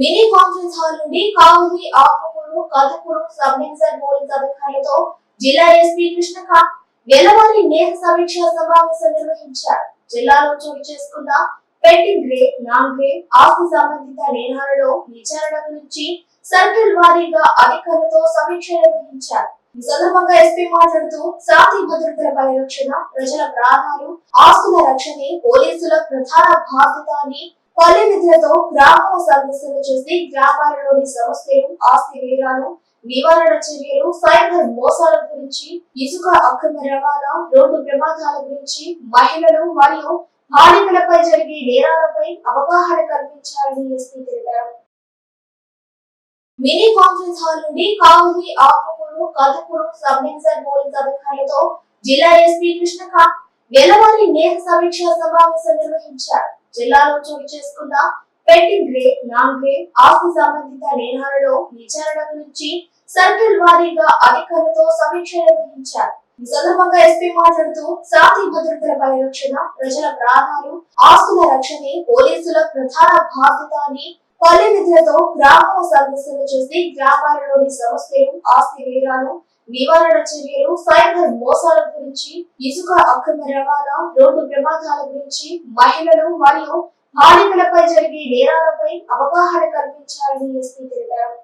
Mini conference hall నుండి Kavali Akukuru Kadukuru sub division police అధికారులతో జిల్లా ఎస్పీ కృష్ణకాంత్ నెలవారీ నేర సమీక్ష సమావేశం నిర్వహించారు. జిల్లాలో చోటు చేసుకున్న పెండింగ్ గ్రే నాన్ గ్రే ఆస్తి సంబంధిత నేరాలలో విచారణ గురించి సర్కిల్ వారీగా అధికారులతో సమీక్ష నిర్వహించారు. ఈ సందర్భంగా ఎస్పీ మాట్లాడుతూ శాంతి భద్రతల పరిరక్షణ ప్రజల ప్రాణాలు ఆస్తుల రక్షణే పోలీసుల ప్రధాన బాధ్యత అని పల్లె విధులతో గ్రామాల సదస్సులు చేసి గ్రామాలలోని సమస్యలు ఆస్తి నేరాలు నివారణ చర్యలు సైబర్ మోసాల గురించి ఇసుక అక్రమ రవాణా రోడ్డు ప్రమాదాల గురించి మహిళలు మరియు బాలికలపై జరిగే నేరాలపై అవగాహన కల్పించాలని ఎస్పీ తెలిపారు. మినీ కాన్ఫరెన్స్ హాల్ నుండి Kavali Akukuru Kadukuru sub division police అధికారులతో జిల్లా ఎస్పీ కృష్ణకాంత్ నెలవారీ నేర సమీక్ష సమావేశం నిర్వహించారు. జిల్లాలో చోటు చేసుకున్న పెండింగ్ గ్రే నాన్ గ్రే ఆస్తి సంబంధిత నేరాలలో విచారణ గురించి సర్కిల్ వారీగా అధికారులతో సమీక్ష నిర్వహించారు. ఈ సందర్భంగా ఎస్పీ మాట్లాడుతూ శాంతి భద్రతల పరిరక్షణ ప్రజల ప్రాణాలు ఆస్తుల రక్షణే పోలీసుల ప్రధాన బాధ్యత అని పల్లె విధులతో గ్రామాల సదస్సులు చూసి గ్రామాలలోని సమస్యలు ఆస్తి నేరాలు నివారణ చర్యలు సైబర్ మోసాల గురించి ఇసుక అక్రమ రవాణా రోడ్డు ప్రమాదాల గురించి మహిళలు మరియు బాలికలపై జరిగే నేరాలపై అవగాహన కల్పించాలని ఎస్పీ తెలిపారు.